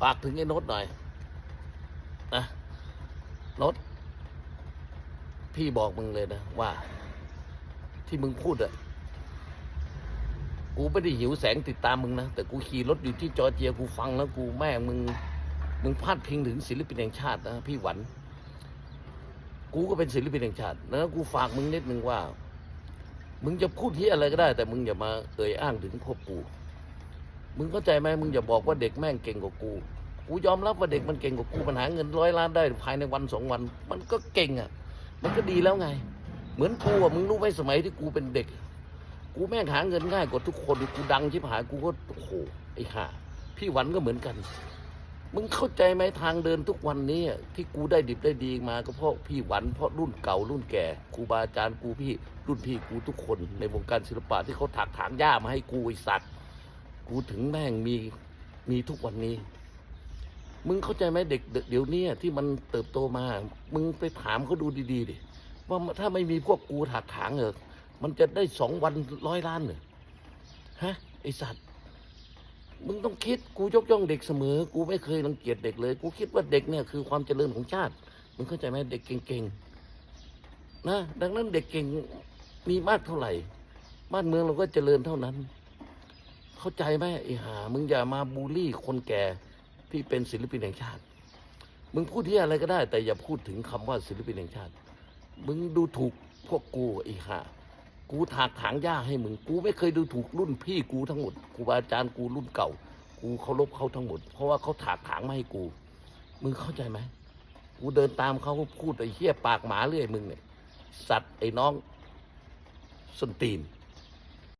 ฝากถึงไอ้นตหน่อยนะนตพี่บอกมึงเลยนะว่า ที่มึงพูดอะกูไม่ได้หิวแสงติดตามมึงนะ แต่กูขี่รถอยู่ที่จอร์เจียกูฟังแล้วกูแม่งมึง มึงพลาดพิงถึงศิลปินแห่งชาตินะพี่หวัน กูก็เป็นศิลปินแห่งชาติแล้วกูฝากมึงนิดนึงว่า มึงจะพูดที่อะไรก็ได้ แต่มึงอย่ามาเอ่ยอ้างถึงพวกกู มึงเข้าใจไหมมึงอย่าบอกว่าเด็กแม่งเก่งกว่ากู กูยอมรับว่าเด็กมันเก่งกว่ากูมันหาเงินร้อยล้านได้ภายในวันสองวัน มันก็เก่งอะ มันก็ดีแล้วไง เหมือนกูอะมึงรู้ไหมสมัยที่กูเป็นเด็ก กูแม่งหาเงินง่ายกว่าทุกคนกูดังชิบหายกูก็โอ้โหไอ้ห่าพี่หวันก็เหมือนกัน มึงเข้าใจไหมทางเดินทุกวันนี้ที่กูได้ดิบได้ดีมาก็เพราะพี่หวันเพราะรุ่นเก่ารุ่นแก่ครูบาอาจารย์กูพี่รุ่นพี่กูทุกคนในวงการศิลปะที่เขาถักถางหญ้ามาให้กูไอ้สัตว์ กูถึงแม่งมีมีทุกวันนี้ มึงเข้าใจไหมเด็กเดี๋ยวนี้ที่มันเติบโตมา มึงไปถามเขาดูดีๆดิว่าถ้าไม่มีพวกกูถักถางเออมันจะได้สองวันร้อยล้านเหรอฮะไอสัตว์มึงต้องคิดกูยกย่องเด็กเสมอ กูไม่เคยรังเกียจเด็กเลย กูคิดว่าเด็กเนี่ยคือความเจริญของชาติ มึงเข้าใจไหมเด็กเก่งๆนะดังนั้นเด็กเก่งมีมากเท่าไหร่ บ้านเมืองเราก็เจริญเท่านั้น เข้าใจไหมไอ้ห่ามึงอย่ามาบูลลี่คนแก่ที่เป็นศิลปินแห่งชาติ มึงพูดที่อะไรก็ได้ แต่อย่าพูดถึงคำว่าศิลปินแห่งชาติ มึงดูถูกพวกกูไอ้ห่ากูถากถางหญ้าให้มึง กูไม่เคยดูถูกรุ่นพี่กูทั้งหมดครูบาอาจารย์กูรุ่นเก่า กูเคารพเขาทั้งหมด เพราะว่าเขาถากถางมาให้กู มึงเข้าใจไหมกูเดินตามเขาพูดไอ้เหี้ยปากหมาเรื่อยมึงเนี่ยสัตว์ไอ้น้องส้นตีน